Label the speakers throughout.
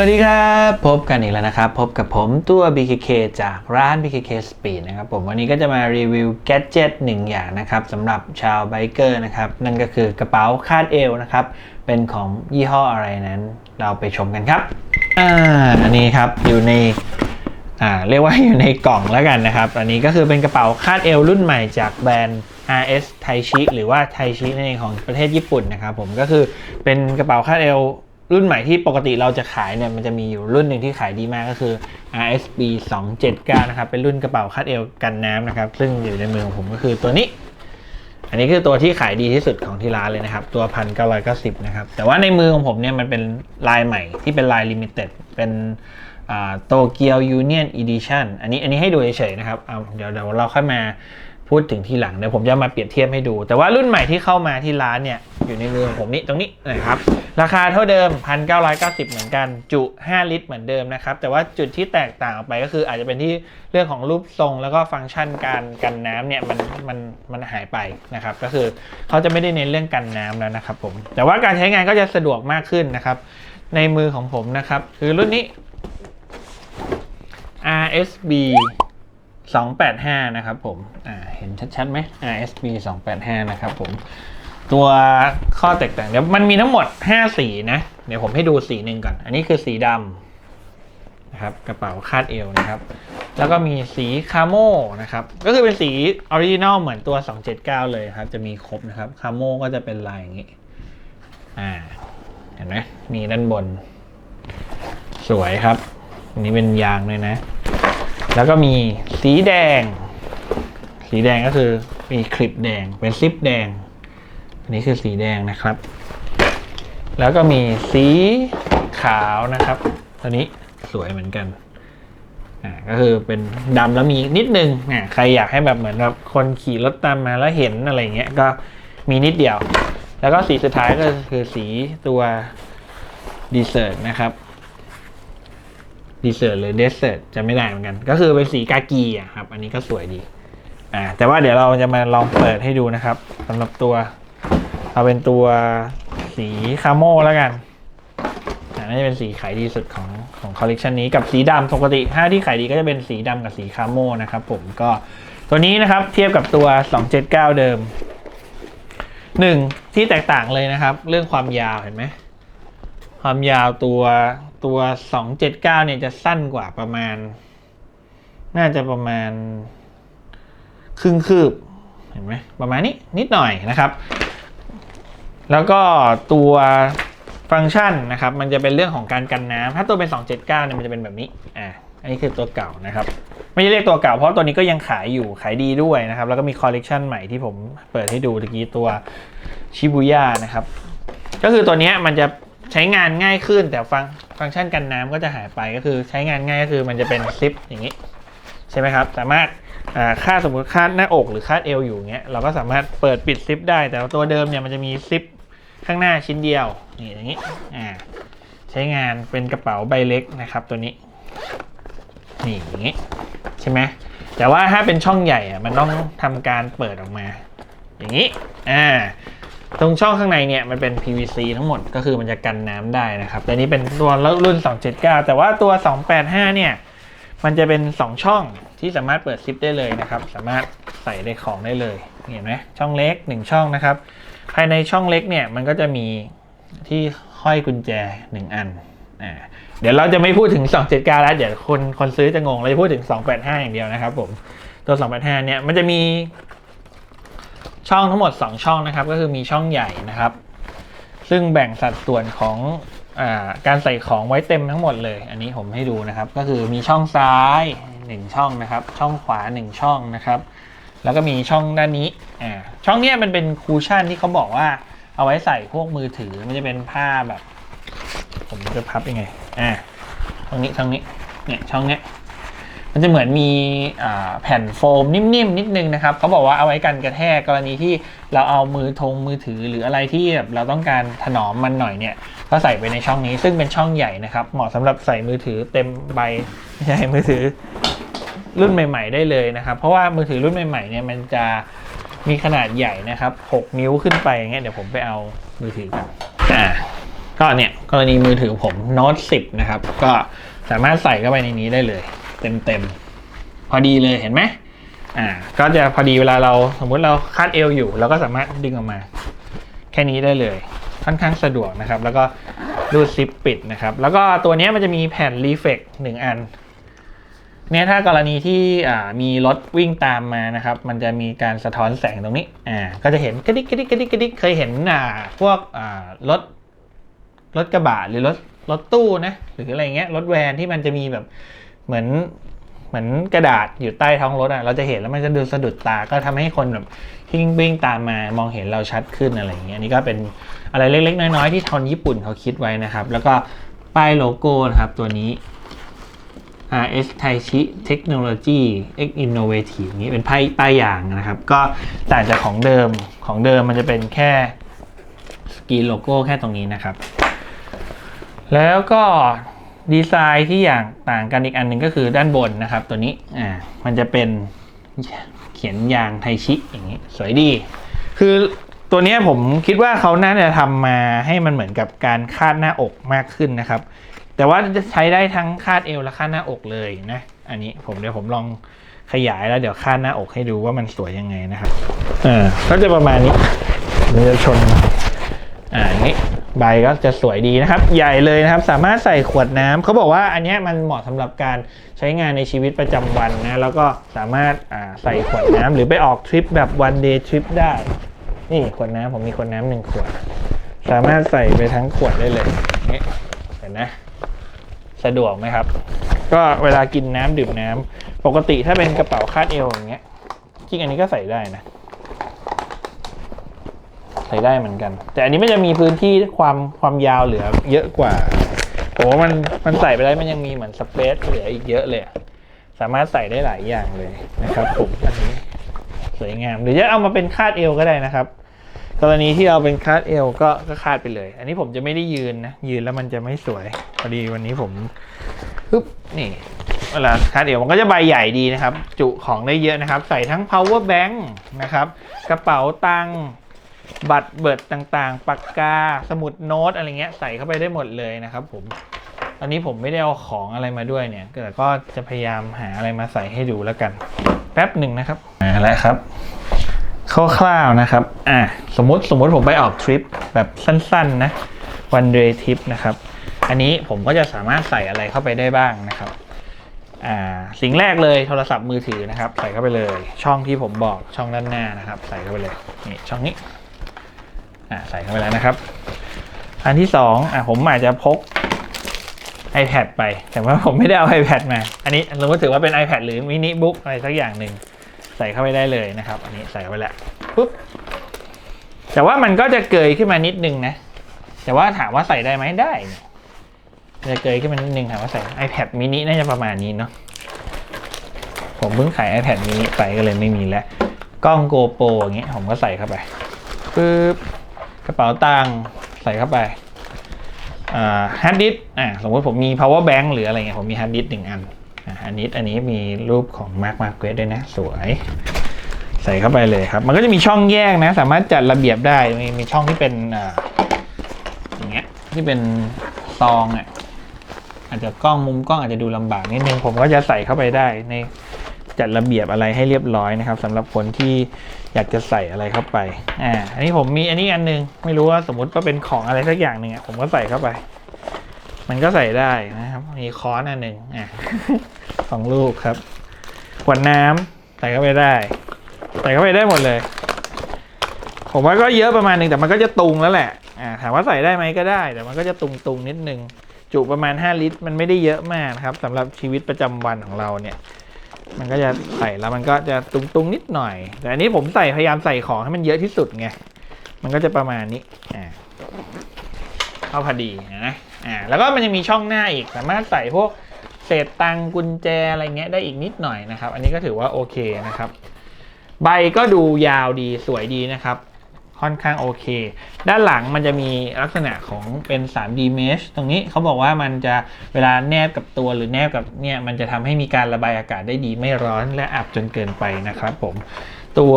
Speaker 1: วัสดีครับ พบกันอีกแล้วนะครับ พบกับผมตัว BKK จากร้าน BKK Speed นะครับผมวันนี้ก็จะมารีวิวแก d เจ็ตหนึ่งอย่างนะครับสำหรับชาวไบเกอร์นะครับนั่นก็คือกระเป๋าคาดเอวนะครับ เป็นของยี่ห้ออะไรนั้น เราไปชมกันครับอ่าอันนี้ครับอยู่ในอ่าเรียกว่าอยู่ในกล่องแล้วกันนะครับ อันนี้ก็คือเป็นกระเป๋าคาดเอวรุ่นใหม่จากแบรนด์ RS ไทชิหรือว่าไทชินั่นเองของประเทศญี่ปุ่นนะครับผมก็คือเป็นกระเป๋าคาดเอว รุ่นใหม่ที่ปกติเราจะขายเนี่ยมันจะมีอยู่รุ่นหนึ่งที่ขายดีมากก็คือ RSB 279นะครับเป็นรุ่นกระเป๋าคาดเอวกันน้ำนะครับ ซึ่งอยู่ในมือของผมก็คือตัวนี้ อันนี้คือตัวที่ขายดีที่สุดของที่ร้านเลยนะครับ ตัว1990นะครับ แต่ว่าในมือของผมเนี่ยมันเป็นลายใหม่ที่เป็นลายลิมิเต็ดเป็นโตเกียวยูเนียนอีดิชันอันนี้อันนี้ให้ดูเฉยๆนะครับเอาเดี๋ยวเดี๋ยวเราค่อยมาพูดถึงทีหลังเดี๋ยวผมจะมาเปรียบเทียบให้ดู แต่ว่ารุ่นใหม่ที่เข้ามาที่ร้านเนี่ย อยู่ในมือของผมนี่ตรงนี้นะครับราคาเท่าเดิม 1,990 เหมือนกัน จุ 5 ลิตรเหมือนเดิมนะครับ แต่ว่าจุดที่แตกต่างออกไปก็คืออาจจะเป็นที่เรื่องของรูปทรงแล้วก็ฟังก์ชันการกันน้ำเนี่ยมันมันมันหายไปนะครับ ก็คือเขาจะไม่ได้เน้นเรื่องกันน้ำแล้วนะครับผมแต่ว่าการใช้งานก็จะสะดวกมากขึ้นนะครับ ในมือของผมนะครับ คือรุ่นนี้ RSB 285 นะครับผม อ่า เห็นชัดๆไหม RSB 285 นะครับผม ตัวข้อแตกต่างเดี๋ยวมันมีทั้งหมด 5 สีนะ เดี๋ยวผมให้ดูสีหนึ่งก่อน อันนี้คือสีดำนะครับ กระเป๋าคาดเอวนะครับ แล้วก็มีสีคาโมนะครับ ก็คือเป็นสีออริจินอลเหมือนตัว 279 เลยครับ จะมีครบนะครับ คาโมก็จะเป็นลายอย่างนี้ อ่า เห็นไหมมีด้านบน สวยครับ อันนี้เป็นยางเลยนะ แล้วก็มีสีแดง สีแดงก็คือมีคลิปแดง เป็นซิปแดง อันนี้คือสีแดงนะครับ แล้วก็มีสีขาวนะครับ ตัวนี้สวยเหมือนกันอ่าก็คือเป็นดำแล้วมีนิดนึงอ่าใครอยากให้แบบเหมือนแบบคนขี่รถตามมาแล้วเห็นอะไรเงี้ยก็มีนิดเดียว แล้วก็สีสุดท้ายก็คือสีตัวดีเซอร์นะครับดีเซอร์หรือเดสเซอร์จะไม่ได้เหมือนกัน ก็คือเป็นสีกากีอะครับ อันนี้ก็สวยดีอ่าแต่ว่าเดี๋ยวเราจะมาลองเปิดให้ดูนะครับสำหรับตัว เอาเป็นตัวสีคาโมแล้วกันอ่าน่าจะเป็นสีขายดีสุดของของคอลเลกชันนี้กับสีดำปกติถ้าที่ขายดีก็จะเป็นสีดำกับสีคาโมนะครับผมก็ตัวนี้นะครับเทียบกับตัว 279 เดิมหนึ่งที่แตกต่างเลยนะครับ เรื่องความยาวเห็นไหมความยาวตัวตัว 279 เนี่ยจะสั้นกว่าประมาณ น่าจะประมาณ ครึ่งคืบเห็นไหมประมาณนี้นิดหน่อยนะครับ แล้วก็ตัวฟังก์ชันนะครับ มันจะเป็นเรื่องของการกันน้ำถ้าตัวเป็น 279เนี่ยมันจะเป็นแบบนี้อ่าอันนี้คือตัวเก่านะครับ ไม่ใช่เรียกตัวเก่าเพราะตัวนี้ก็ยังขายอยู่ขายดีด้วยนะครับ แล้วก็มีคอลเลกชันใหม่ที่ผมเปิดให้ดูตะกี้ตัวชิบุย่านะครับ ก็คือตัวนี้มันจะใช้งานง่ายขึ้น แต่ฟังฟังก์ชันกันน้ำก็จะหายไปก็คือใช้งานง่ายก็คือมันจะเป็นซิปอย่างนี้ ใช่ไหมครับ สามารถอ่าคาดสมมติคาดหน้าอกหรือคาดเอวอยู่เงี้ยเราก็สามารถเปิดปิดซิปได้ แต่ตัวเดิมเนี่ยมันจะมีซิป ข้างหน้าชิ้นเดียวนี่อย่างนี้อ่าใช้งานเป็นกระเป๋าใบเล็กนะครับตัวนี้นี่อย่างนี้ใช่ไหมแต่ว่าถ้าเป็นช่องใหญ่อะมันต้องทำการเปิดออกมา อย่างนี้อ่าตรงช่องข้างในเนี่ยมันเป็น PVC ทั้งหมดก็คือมันจะกันน้ำได้นะครับแต่นี้เป็นตัวรุ่น 279 แต่ว่าตัว 285 เนี่ยมันจะเป็น 2 ช่องที่สามารถเปิดซิปได้เลยนะครับ สามารถใส่ได้ของได้เลยเห็นไหมช่องเล็ก 1 ช่องนะครับ ภายในช่องเล็กเนี่ยมันก็จะมีที่ห้อยกุญแจ1อันอ่าเดี๋ยวเราจะไม่พูดถึง 279 แล้ว เดี๋ยวคนคนซื้อจะงง เราจะพูดถึง 285 อย่างเดียวนะครับผม ตัว 285 เนี่ย มันจะมีช่องทั้งหมด 2 ช่องนะครับ ก็คือมีช่องใหญ่นะครับ ซึ่งแบ่งสัดส่วนของอาการใส่ของไว้เต็มทั้งหมดเลย อันนี้ผมให้ดูนะครับ ก็คือมีช่องซ้าย 1 ช่องนะครับ ช่องขวา 1 ช่องนะครับ แล้วก็มีช่องด้านนี้อ่าช่องเนี้ยมันเป็นคูชั่นที่เขาบอกว่า เอาไว้ใส่พวกมือถือมันจะเป็นผ้าแบบ ผมจะพับยังไงอ่าช่องนี้ช่องนี้เนี่ยช่องเนี้ยมันจะเหมือนมีแผ่นโฟมนิ่มๆนิดนึงนะครับเขาบอกว่าเอาไว้กันกระแทกกรณีที่เราเอามือทงมือถือหรืออะไรที่แบบเราต้องการถนอมมันหน่อยเนี่ย ก็ใส่ไปในช่องนี้ซึ่งเป็นช่องใหญ่นะครับ เหมาะสำหรับใส่มือถือเต็มใบไม่ใช่มือถือ รุ่นใหม่ ๆ ได้เลยนะครับ เพราะว่ามือถือรุ่นใหม่ๆเนี่ยมันจะมีขนาดใหญ่นะครับ 6 นิ้วขึ้นไปอย่างเงี้ยเดี๋ยวผมไปเอามือถือกันอ่าก็เนี่ยกรณีมือถือผมโน้ต10 นะครับ ก็สามารถใส่เข้าไปในนี้ได้เลย เต็มๆ พอดีเลยเห็นไหมอ่าก็จะพอดีเวลาเราสมมุติเราคาดเอวอยู่เราก็สามารถดึงออกมา แค่นี้ได้เลยค่อนข้างสะดวกนะครับ แล้วก็รูดซิปปิดนะครับ แล้วก็ตัวเนี้ยมันจะมีแผ่นรีเฟกหนึ่งอัน เนี่ยถ้ากรณีที่มีรถวิ่งตามมานะครับ มันจะมีการสะท้อนแสงตรงนี้อ่าก็จะเห็นกระดิกกระดิกกระดิกกระดิกเคยเห็นอ่าพวกอ่ารถรถกระบะหรือรถรถตู้นะหรืออะไรเงี้ยรถแวนที่มันจะมีแบบเหมือนเหมือนกระดาษอยู่ใต้ท้องรถอะเราจะเห็นแล้วมันจะดูสะดุดตาก็ทำให้คนแบบวิ่งวิ่งตามมามองเห็นเราชัดขึ้นอะไรอย่างเงี้ยอันนี่ก็เป็นอะไรเล็กๆ น้อยๆ ที่ทอนญี่ปุ่นเขาคิดไว้นะครับ แล้วก็ป้ายโลโก้นะครับตัวนี้ RS Taichi Technology X Innovative นี้เป็นป้ายป้ายอย่างนะครับ ก็ต่างจากของเดิมของเดิมมันจะเป็นแค่สกรีนโลโก้แค่ตรงนี้นะครับ แล้วก็ดีไซน์ที่อย่างต่างกันอีกอันหนึ่งก็คือด้านบนนะครับ ตัวนี้อ่ามันจะเป็นเขียนยางไทชิอย่างนี้สวยดี คือตัวนี้ผมคิดว่าเขาน่าจะทำมาให้มันเหมือนกับการคาดหน้าอกมากขึ้นนะครับ แต่ว่าจะใช้ได้ทั้งคาดเอวและคาดหน้าอกเลยนะ อันนี้ผมเดี๋ยวผมลองขยายแล้วเดี๋ยวคาดหน้าอกให้ดูว่ามันสวยยังไงนะครับเออก็จะประมาณนี้มันจะชน อ่าอย่างนี้ใบก็จะสวยดีนะครับ ใหญ่เลยนะครับ สามารถใส่ขวดน้ำเขาบอกว่าอันนี้มันเหมาะสำหรับการใช้งานในชีวิตประจำวันนะ แล้วก็สามารถอ่าใส่ขวดน้ำหรือไปออกทริปแบบ one day trip ได้ นี่ขวดน้ำผมมีขวดน้ำหนึ่งขวด สามารถใส่ไปทั้งขวดได้เลยนี่เห็นนะ สะดวกไหมครับ ก็เวลากินน้ำดื่มน้ำปกติถ้าเป็นกระเป๋าคาดเอวอย่างเงี้ยจริงอันนี้ก็ใส่ได้นะ ใส่ได้เหมือนกัน แต่อันนี้มันจะมีพื้นที่ความความยาวเหลือ เยอะกว่าผมว่ามันมันใส่ไปได้มันยังมีเหมือนสเปซเหลืออีกเยอะเลยสามารถใส่ได้หลายอย่างเลยนะครับผมอันนี้สวยงามหรือจะเอามาเป็นคาดเอวก็ได้นะครับ กรณีที่เอาเป็นคาดเอวก็ก็คาดไปเลย อันนี้ผมจะไม่ได้ยืนนะ ยืนแล้วมันจะไม่สวย พอดีวันนี้ผมปึ๊บนี่เวลาคาดเอวมันก็จะใบใหญ่ดีนะครับ จุของได้เยอะนะครับ ใส่ทั้ง power bank นะครับ กระเป๋าตังค์บัตรเบิดต่างๆ ปากกา สมุดโน้ตอะไรเงี้ยใส่เข้าไปได้หมดเลยนะครับผมตอนนี้ผมไม่ได้เอาของอะไรมาด้วยเนี่ยแต่ก็จะพยายามหาอะไรมาใส่ให้ดูแล้วกัน แป๊บหนึ่งนะครับมาแล้วครับ คร่าวๆนะครับ อะสมมติสมมติผมไปออกทริปแบบสั้นๆนะ one day trip นะครับ อันนี้ผมก็จะสามารถใส่อะไรเข้าไปได้บ้างนะครับอ่าสิ่งแรกเลยโทรศัพท์มือถือนะครับ ใส่เข้าไปเลย ช่องที่ผมบอกช่องด้านหน้านะครับ ใส่เข้าไปเลยนี่ช่องนี้อ่าใส่เข้าไปแล้วนะครับ อันที่สองอะผมอาจจะพก iPad ไป แต่ว่าผมไม่ได้เอา iPad มา อันนี้สมมติถือว่าเป็น iPad หรือมินิบุ๊กอะไรสักอย่างหนึ่ง ใส่เข้าไปได้เลยนะครับ อันนี้ใส่เข้าไปแล้วปุ๊บแต่ว่ามันก็จะเกยขึ้นมานิดนึงนะ แต่ว่าถามว่าใส่ได้ไหมได้เนี่ยจะเกยขึ้นมานิดนึงถามว่าใส่ iPad mini น่าจะประมาณนี้เนาะผมเพิ่งขาย iPad mini ไปก็เลยไม่มีแล้วกล้อง GoPro อย่างเงี้ยผมก็ใส่เข้าไปปึ๊บกระเป๋าตังค์ใส่เข้าไปอ่าฮาร์ดดิสอ่าสมมติผมมี power bank หรืออะไรเงี้ยผมมีฮาร์ดดิสหนึ่งอัน อันนี้อันนี้มีรูปของมาร์คมาเกรด้วยนะสวย ใส่เข้าไปเลยครับ มันก็จะมีช่องแยกนะ สามารถจัดระเบียบได้มีมีช่องที่เป็นอ่าอย่างเงี้ยที่เป็นซองอะอาจจะกล้องมุมกล้องอาจจะดูลำบากนิดนึงผมก็จะใส่เข้าไปได้ในจัดระเบียบอะไรให้เรียบร้อยนะครับสำหรับคนที่อยากจะใส่อะไรเข้าไปอ่าอันนี้ผมมีอันนี้อันนึง ไม่รู้ว่าสมมติว่าเป็นของอะไรสักอย่างหนึ่งอะผมก็ใส่เข้าไป มันก็ใส่ได้นะครับ มีค้อนอันหนึ่งอะของลูกครับขวดน้ำใส่เข้าไปได้ ใส่เข้าไปได้หมดเลย ผมว่าก็เยอะประมาณหนึงแต่มันก็จะตุงแล้วแหละอ่าถามว่าใส่ได้ไหมก็ได้ แต่มันก็จะตุงตุงๆนิดนึงจุประมาณ 5 ลิตร มันไม่ได้เยอะมากนะครับสำหรับชีวิตประจำวันของเราเนี่ย มันก็จะใส่แล้วมันก็จะตุงตุงๆนิดหน่อย แต่อันนี้ผมใส่พยายามใส่ของให้มันเยอะที่สุดไงมันก็จะประมาณนี้อ่าเอาพอดีนะ อ่าแล้วก็มันยังมีช่องหน้าอีกสามารถใส่พวกเศษตังกุญแจอะไรเงี้ยได้อีกนิดหน่อยนะครับ อันนี้ก็ถือว่าโอเคนะครับ ใบก็ดูยาวดีสวยดีนะครับ ค่อนข้างโอเค ด้านหลังมันจะมีลักษณะของเป็น 3D mesh ตรงนี้เขาบอกว่ามันจะเวลาแนบกับตัวหรือแนบกับเนี่ยมันจะทำให้มีการระบายอากาศได้ดีไม่ร้อนและอับจนเกินไปนะครับ ผมตัว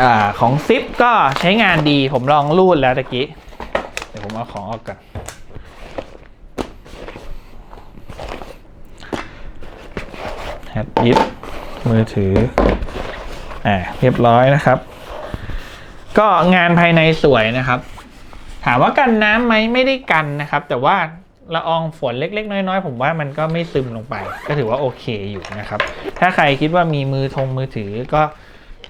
Speaker 1: อาของซิปก็ใช้งานดีผมลองรูดแล้วตะกี้ เดี๋ยวผมเอาของออกก่อน แฮดดิสมือถืออ่าเรียบร้อยนะครับ ก็งานภายในสวยนะครับ ถามว่ากันน้ำไหมไม่ได้กันนะครับ แต่ว่าละอองฝนเล็ก ๆ น้อย ๆ ผมว่ามันก็ไม่ซึมลงไป ก็ถือว่าโอเคอยู่นะครับ ถ้าใครคิดว่ามีมือทงมือถือก็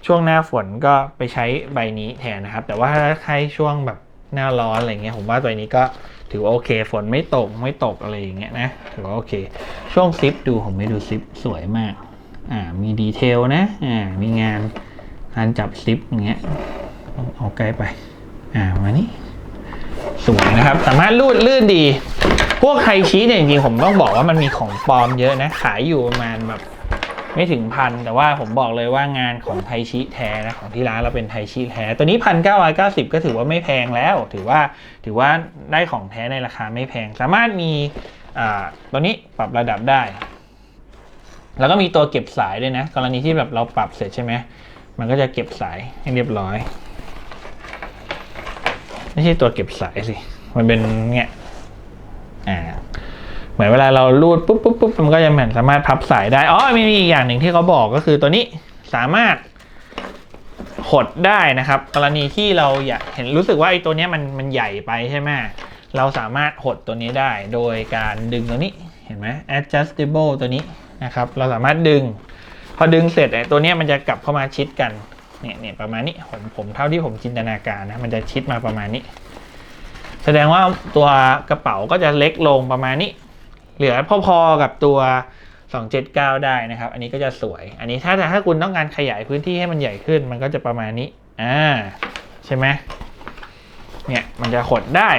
Speaker 1: ช่วงหน้าฝนก็ไปใช้ใบนี้แทนนะครับ แต่ว่าถ้าใครช่วงแบบหน้าร้อนอะไรเงี้ยผมว่าตัวนี้ก็ ถือว่าโอเค ฝนไม่ตกไม่ตกอะไรอย่างเงี้ยนะ ถือว่าโอเค ช่วงซิปดูผมไม่ดูซิปสวยมาก อ่า มีดีเทลนะ อ่า มีงานการจับซิปอย่างเงี้ย เอาใกล้ไป อ่า มานี่ สวยนะครับ สามารถรูดลื่นดี พวกไทชิเนี่ยจริงๆผมต้องบอกว่ามันมีของปลอมเยอะนะ ขายอยู่ประมาณแบบ ไม่ถึงพันแต่ว่าผมบอกเลยว่างานของไทชิแท้นะของที่ร้านเราเป็นไทชิแท้ ตัวนี้พันเก้าร้อยเก้าสิบก็ถือว่าไม่แพงแล้ว ถือว่าถือว่าได้ของแท้ในราคาไม่แพง สามารถมีตัวนี้ปรับระดับได้ แล้วก็มีตัวเก็บสายด้วยนะ กรณีที่แบบเราปรับเสร็จใช่ไหมมันก็จะเก็บสายให้เรียบร้อย ไม่ใช่ตัวเก็บสายสิ มันเป็นเนี่ยอ่า เหมือนเวลาเราลูดปุ๊บปุ๊บปุ๊บมันก็จะเหมือนสามารถพับสายได้อ๋อมีอีกอย่างหนึ่งที่เขาบอกก็คือตัวนี้สามารถหดได้นะครับ กรณีที่เราอยากเห็นรู้สึกว่าไอ้ตัวนี้มันมันใหญ่ไปใช่ไหมเราสามารถหดตัวนี้ได้โดยการดึงตัวนี้เห็นไหม adjustable ตัวนี้นะครับ เราสามารถดึง พอดึงเสร็จไอ้ตัวนี้มันจะกลับเข้ามาชิดกันเนี่ยเนี่ยประมาณนี้ผมผมเท่าที่ผมจินตนาการนะมันจะชิดมาประมาณนี้ แสดงว่าตัวกระเป๋าก็จะเล็กลงประมาณนี้ เหลือพอๆกับตัว 279 ได้นะครับ อันนี้ก็จะสวย อันนี้ถ้าถ้าคุณต้องการขยายพื้นที่ให้มันใหญ่ขึ้น มันก็จะประมาณนี้ อ่า ใช่ไหมเนี่ยมันจะหดได้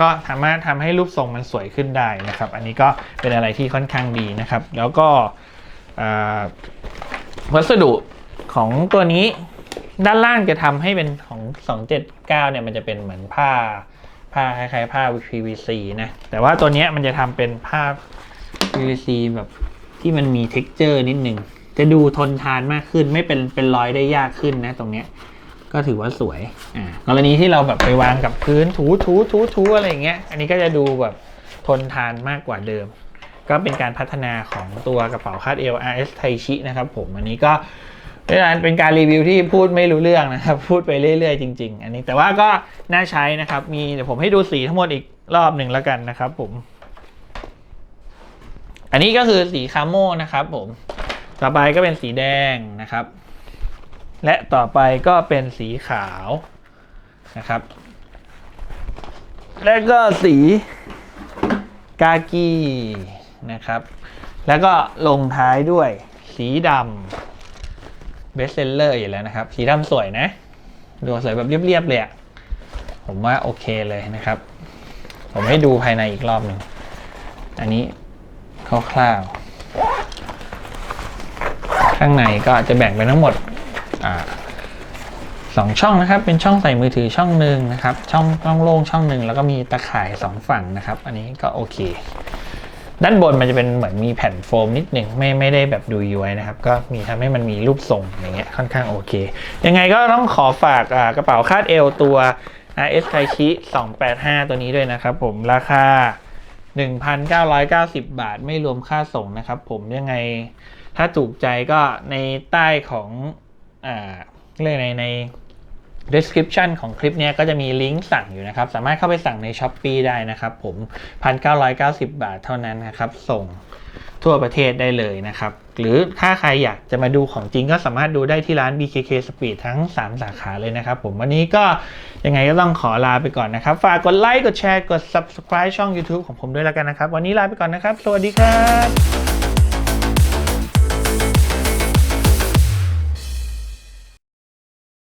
Speaker 1: ก็สามารถทำให้รูปทรงมันสวยขึ้นได้นะครับ อันนี้ก็เป็นอะไรที่ค่อนข้างดีนะครับ แล้วก็อ่าวัสดุของตัวนี้ด้านล่างจะทำให้เป็นของ 279 เนี่ยมันจะเป็นเหมือนผ้า ผ้าคล้ายๆผ้า PVC นะ แต่ว่าตัวนี้มันจะทำเป็นผ้า PVC แบบที่มันมี texture นิดหนึ่ง จะดูทนทานมากขึ้นไม่เป็นเป็นรอยได้ยากขึ้นนะตรงเนี้ยก็ถือว่าสวย อ่ากรณีที่เราแบบไปวางกับพื้นถูถูถูถูอะไรอย่างเงี้ย อันนี้ก็จะดูแบบทนทานมากกว่าเดิม ก็เป็นการพัฒนาของตัวกระเป๋าคาดเอว RS ไทชินะครับผม อันนี้ก็ เป็นการเป็นการรีวิวที่พูดไม่รู้เรื่องนะครับ พูดไปเรื่อยๆจริง ๆ อันนี้แต่ว่าก็น่าใช้นะครับ มีเดี๋ยวผมให้ดูสีทั้งหมดอีกรอบหนึ่งแล้วกันนะครับ ผม อันนี้ก็คือสีคาโมนะครับ ผม ต่อไปก็เป็นสีแดงนะครับ และต่อไปก็เป็นสีขาวนะครับ และก็สีกากีนะครับ แล้วก็ลงท้ายด้วยสีดำ เบสเซลเลอร์อยู่แล้วนะครับ สีดำสวยนะ ดูสวยแบบเรียบๆเลยอะผมว่าโอเคเลยนะครับ ผมให้ดูภายในอีกรอบหนึ่ง อันนี้คร่าวๆ ข้างในก็จะแบ่งเป็นทั้งหมดอสองช่องนะครับ เป็นช่องใส่มือถือช่องหนึ่งนะครับ ช่องช่องโล่งช่องหนึ่งแล้วก็มีตะข่ายสองฝั่งนะครับ อันนี้ก็โอเค ด้านบนมันจะเป็นเหมือนมีแผ่นโฟมนิดหนึ่งไม่ไม่ได้แบบดูย้วยนะครับ ก็มีทำให้มันมีรูปทรงอย่างเงี้ยค่อนข้างโอเค ยังไงก็ต้องขอฝากกระเป๋าคาดเอวตัว RS ไ a ชิ285 ตัวนี้ด้วยนะครับผมราคา 1,990 บาทไม่รวมค่าส่งนะครับผมยังไงถ้าถูกใจก็ในใต้ของอ่าเรียกในใน description ของคลิปเนี้ยก็จะมีลิงก์สั่งอยู่นะครับ สามารถเข้าไปสั่งใน s h อ p e e ได้นะครับผม 1,990 บาทเท่านั้นนะครับ ส่งทั่วประเทศได้เลยนะครับ หรือถ้าใครอยากจะมาดูของจริงก็สามารถดูได้ที่ร้าน BKK Speed ทั้ง 3 สาขาเลยนะครับผมวันนี้ก็ยังไงก็ต้องขอลาไปก่อนนะครับ ฝากกดไลค์กดแชร์กด subscribe ช่อง YouTube ของผมด้วยแล้วกันนะครับ วันนี้ลาไปก่อนนะครับ สวัสดีครับ